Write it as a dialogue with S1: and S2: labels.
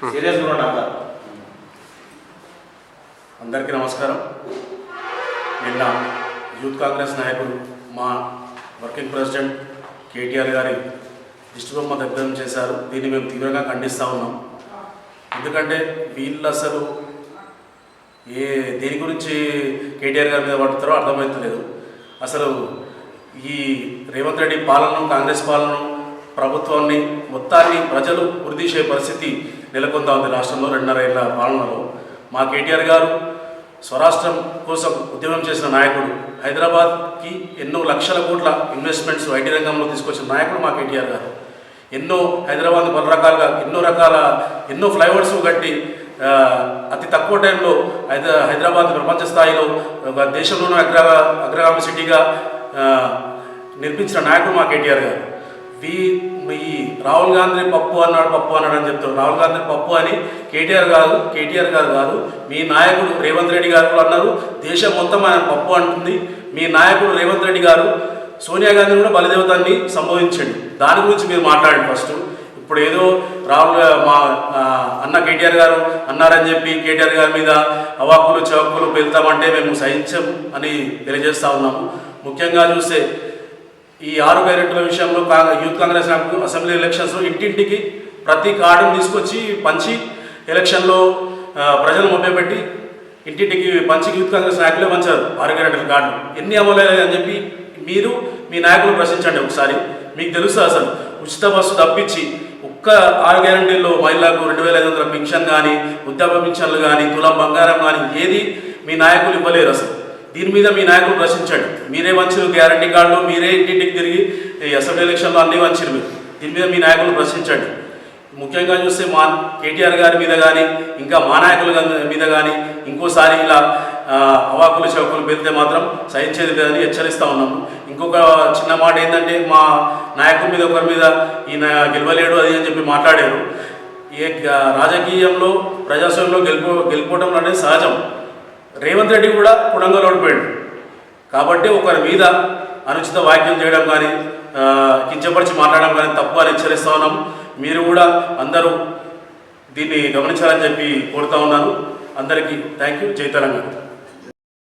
S1: Serious కూడా అంటారు
S2: అందరికీ నమస్కారం. నిన్న యూత్ కాంగ్రెస్ నాయకులు మా వర్కింగ్ ప్రెసిడెంట్ కేటీఆర్ గారి దిష్టిబొమ్మ దగ్ధం చేశారు. దీన్ని మేము తీవ్రంగా ఖండిస్తూ ఉన్నాం. ఎందుకంటే వీళ్ళు అసలు ఏ దేని గురించి కేటీఆర్ గారి మీద పడుతారో అర్థమవుతలేదు అసలు ఈ రేవంత్ రెడ్డి పాలనను కాంగ్రెస్ పాలనను ప్రభుత్వాన్ని మొత్తాన్ని ప్రజలు ఉరిదీసే పరిస్థితి నెలకొందా ఉంది రాష్ట్రంలో రెండున్నర ఏళ్ళ పాలనలో. మా కేటీఆర్ గారు స్వరాష్ట్రం కోసం ఉద్యమం చేసిన నాయకుడు హైదరాబాద్కి ఎన్నో లక్షల కోట్ల ఇన్వెస్ట్మెంట్స్ ఐటీ రంగంలో తీసుకొచ్చిన నాయకుడు మా కేటీఆర్ గారు. ఎన్నో హైదరాబాద్ పలు రకాలుగా ఎన్నో రకాల ఎన్నో ఫ్లైఓవర్స్ కట్టి అతి తక్కువ టైంలో హైదరా హైదరాబాద్ ప్రపంచ స్థాయిలో ఒక దేశంలోనూ అగ్ర అగ్రగామి సిటీగా నిర్మించిన నాయకుడు మా కేటీఆర్ గారు. వి ఈ రాహుల్ గాంధీ పప్పు అన్నాడు పప్పు అన్నాడు అని చెప్తారు. రాహుల్ గాంధీ పప్పు అని కేటీఆర్ కాదు కేటీఆర్ గారు కాదు మీ నాయకుడు రేవంత్ రెడ్డి గారు కూడా అన్నారు. దేశం మొత్తం ఆయన పప్పు అంటుంది. మీ నాయకుడు రేవంత్ రెడ్డి గారు సోనియా గాంధీ కూడా బలిదేవతాన్ని సంబోధించండి. దాని గురించి మీరు మాట్లాడండి ఫస్ట్. ఇప్పుడు ఏదో రాహుల్ మా అన్న కేటీఆర్ గారు అన్నారని చెప్పి కేటీఆర్ గారి మీద అవాక్కులు చవక్కులు పెళ్తామంటే మేము సహించం అని తెలియజేస్తా ఉన్నాము. ముఖ్యంగా చూస్తే ఈ ఆరు గ్యారెంటీల విషయంలో యూత్ కాంగ్రెస్ నాయకులు అసెంబ్లీ ఎలక్షన్స్లో ఇంటింటికి ప్రతి కార్డును తీసుకొచ్చి పంచి ఎలక్షన్లో ప్రజలు మభ్యపెట్టి ఇంటింటికి పంచి యూత్ కాంగ్రెస్ నాయకులే పంచారు ఆరు గ్యారెంటీల కార్డు. ఎన్ని అమలయ్యాయి అని చెప్పి మీరు మీ నాయకులు ప్రశ్నించండి ఒకసారి. మీకు తెలుసు అసలు? ఉచిత బస్సు తప్పించి ఒక్క ఆరు గ్యారంటీల్లో మహిళలకు రెండు వేల ఐదు వందల పింఛన్ కానీ వృద్ధాప్య పింఛన్లు కానీ తులం బంగారం కానీ ఏది మీ నాయకులు ఇవ్వలేరు అసలు. దీని మీద మీ నాయకులు ప్రశ్నించండి. మీరే వంచారు గ్యారంటీ కార్డులు మీరే ఇంటింటికి తిరిగి అసెంబ్లీ ఎలక్షన్లో అన్నీ వంచారు మీరు. దీని మీద మీ నాయకులు ప్రశ్నించండి. ముఖ్యంగా చూస్తే మా కేటీఆర్ గారి మీద కానీ ఇంకా మా నాయకుల గారి మీద కానీ ఇంకోసారి ఇలా అవాకులు చౌకులు పెడితే మాత్రం సహించేది లేదని హెచ్చరిస్తూ ఉన్నాము ఇంకొక చిన్న మాట ఏంటంటే మా నాయకుల మీద ఒకరి మీద ఈయన గెలవలేడు అది అని చెప్పి మాట్లాడారు. ఏ రాజకీయంలో ప్రజాస్వామ్యంలో గెలుపు గెలుపోవడం అనేది సహజం. రేవంత్ రెడ్డి కూడా కుడంగలో ఓడిపోయాడు కాబట్టి ఒకరి మీద అనుచిత వాక్యం చేయడం కానీ కించపరిచి మాట్లాడడం కానీ తప్పు అని హెచ్చరిస్తా ఉన్నాం. మీరు కూడా అందరూ దీన్ని గమనించాలని చెప్పి కోరుతా ఉన్నాను. అందరికీ థ్యాంక్ యూ జై తెలంగాణ.